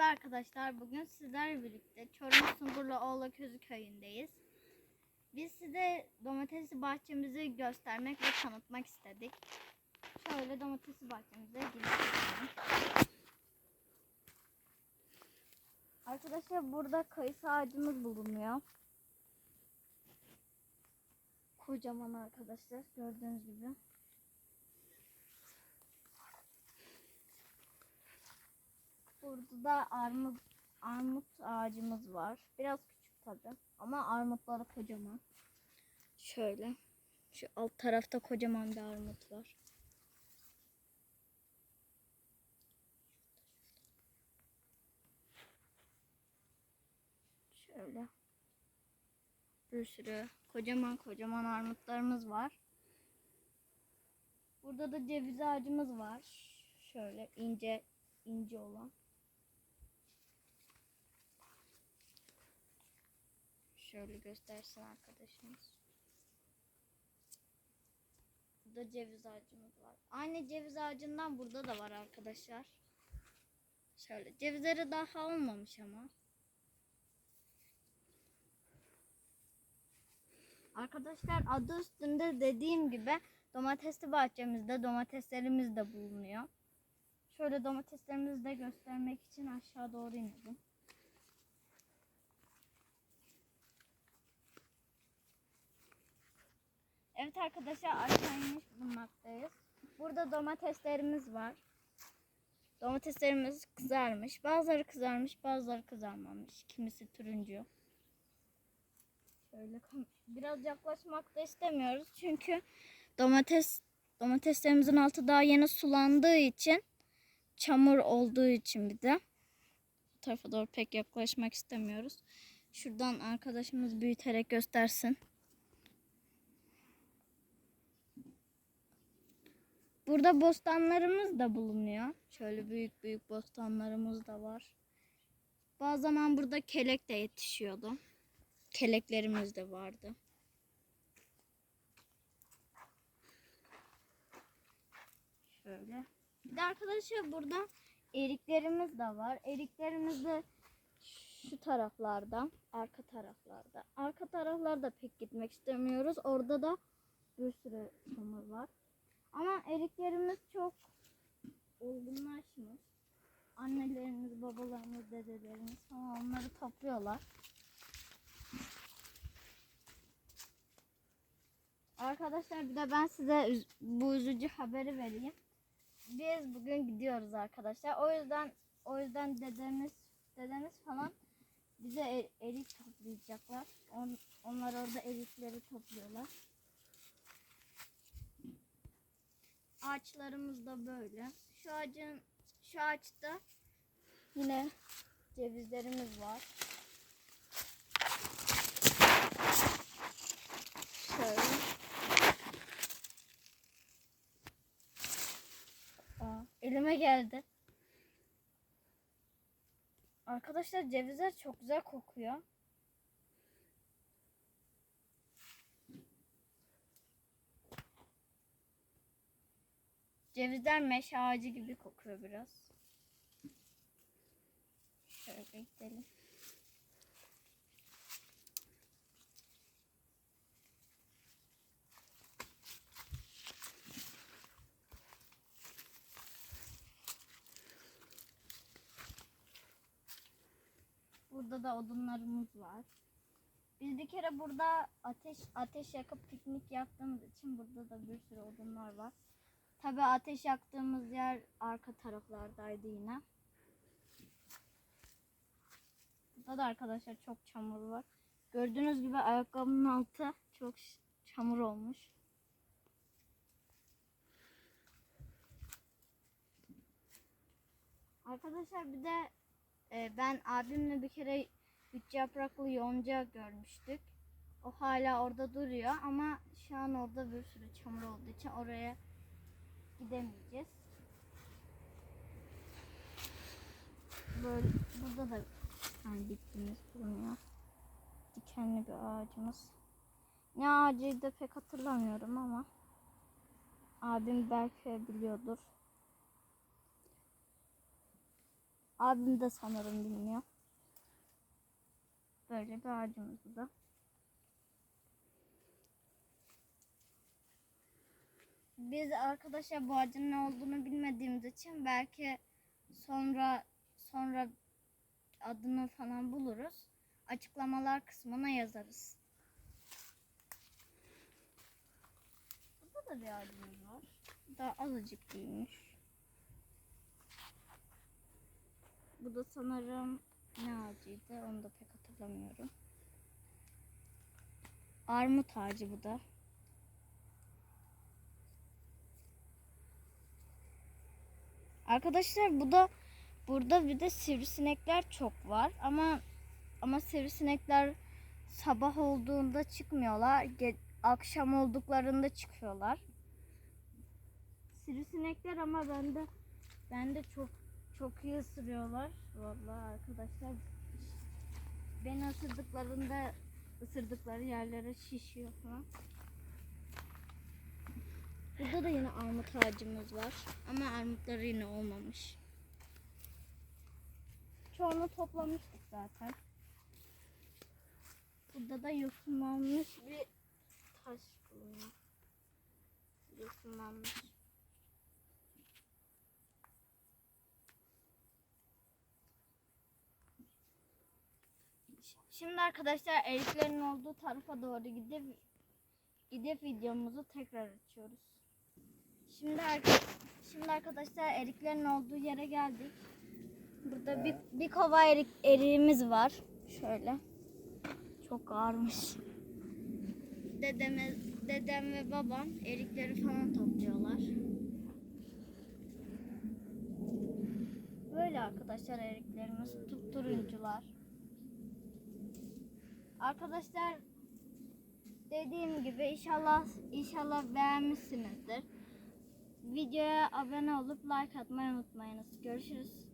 Merhaba arkadaşlar. Bugün sizlerle birlikte Çorum Sungurlu Oğla Közü köyündeyiz. Biz size domatesli bahçemizi göstermek ve tanıtmak istedik. Şöyle domatesli bahçemize gidelim. Arkadaşlar burada kayısı ağacımız bulunuyor. Kocaman arkadaşlar gördüğünüz gibi. Burada da armut, armut ağacımız var. Biraz küçük tabi ama armutları kocaman. Şöyle. Şu alt tarafta kocaman bir armut var. Şöyle. Bir sürü kocaman kocaman armutlarımız var. Burada da ceviz ağacımız var. Şöyle ince ince olan. Şöyle göstersin arkadaşımız. Burada ceviz ağacımız var. Aynı ceviz ağacından burada da var arkadaşlar. Şöyle cevizleri daha olmamış ama. Arkadaşlar adı üstünde dediğim gibi domatesli bahçemizde domateslerimiz de bulunuyor. Şöyle domateslerimizi de göstermek için aşağı doğru inelim. Evet arkadaşlar aşağı inmiş bulunmaktayız. Burada domateslerimiz var. Domateslerimiz kızarmış. Bazıları kızarmış, bazıları kızarmamış. Kimisi turuncu. Şöyle biraz yaklaşmak da istemiyoruz. Çünkü domates domateslerimizin altı daha yeni sulandığı için çamur olduğu için bir de bu tarafa doğru pek yaklaşmak istemiyoruz. Şuradan arkadaşımız büyüterek göstersin. Burada bostanlarımız da bulunuyor. Şöyle büyük büyük bostanlarımız da var. Bazı zaman burada kelek de yetişiyordu. Keleklerimiz de vardı. Şöyle. Bir de arkadaşlar burada eriklerimiz de var. Eriklerimiz de şu taraflarda, arka taraflarda. Arka taraflarda pek gitmek istemiyoruz. Orada da bir sürü çamur var. Ama eriklerimiz çok olgunlaşmış. Annelerimiz, babalarımız, dedelerimiz falan onları topluyorlar. Arkadaşlar bir de ben size bu üzücü haberi vereyim. Biz bugün gidiyoruz arkadaşlar. O yüzden o yüzden dedemiz dedemiz falan bize e- erik toplayacaklar. On, onlar orada erikleri topluyorlar. Ağaçlarımız da böyle. Şu ağacın şu ağaçta yine cevizlerimiz var. Şöyle. Aa, elime geldi. Arkadaşlar cevizler çok güzel kokuyor. Cevizler meşe ağacı gibi kokuyor biraz. Şöyle gidelim. Burada da odunlarımız var. Biz bir kere burada ateş ateş yakıp piknik yaptığımız için burada da bir sürü odunlar var. Tabii ateş yaktığımız yer arka taraflardaydı yine. Burada da arkadaşlar çok çamur var. Gördüğünüz gibi ayakkabımın altı çok çamur olmuş. Arkadaşlar bir de e, ben abimle bir kere üç yapraklı yonca görmüştük. O hala orada duruyor ama şu an orada bir sürü çamur olduğu için oraya gidemeyeceğiz. Böyle burada da yani bitkimiz bulunuyor. Dikenli bir ağacımız. Ne ağacıydı pek hatırlamıyorum ama abim belki biliyordur. Abim de sanırım bilmiyor. Böyle bir ağacımız da. Biz arkadaşlar bu ağacın ne olduğunu bilmediğimiz için belki sonra sonra adını falan buluruz. Açıklamalar kısmına yazarız. Burada da bir ağacımız var. Bu da azıcık büyümüş. Bu da sanırım ne ağacıydı onu da pek hatırlamıyorum. Armut ağacı bu da. Arkadaşlar bu da burada bir de sivrisinekler çok var ama ama sivrisinekler sabah olduğunda çıkmıyorlar. Ge- akşam olduklarında çıkıyorlar. Sivrisinekler ama bende bende çok çok iyi ısırıyorlar. Vallahi arkadaşlar beni ısırdıklarında ısırdıkları yerlere şişiyor falan. Burada da yine armut ağacımız var. Ama armutları yine olmamış. Çoğunu toplamıştık zaten. Burada da yosunlanmış bir taş bulunuyor. Yosunlanmış. Şimdi arkadaşlar eriklerin olduğu tarafa doğru gidip gidip videomuzu tekrar açıyoruz. Şimdi şimdi arkadaşlar eriklerin olduğu yere geldik. Burada bir, bir kova erik eriğimiz var. Şöyle. Çok ağırmış. Dedeme, dedem ve babam erikleri falan topluyorlar. Böyle arkadaşlar eriklerimiz tutturuncular. Arkadaşlar dediğim gibi inşallah inşallah beğenmişsinizdir. Videoya abone olup like atmayı unutmayınız. Görüşürüz.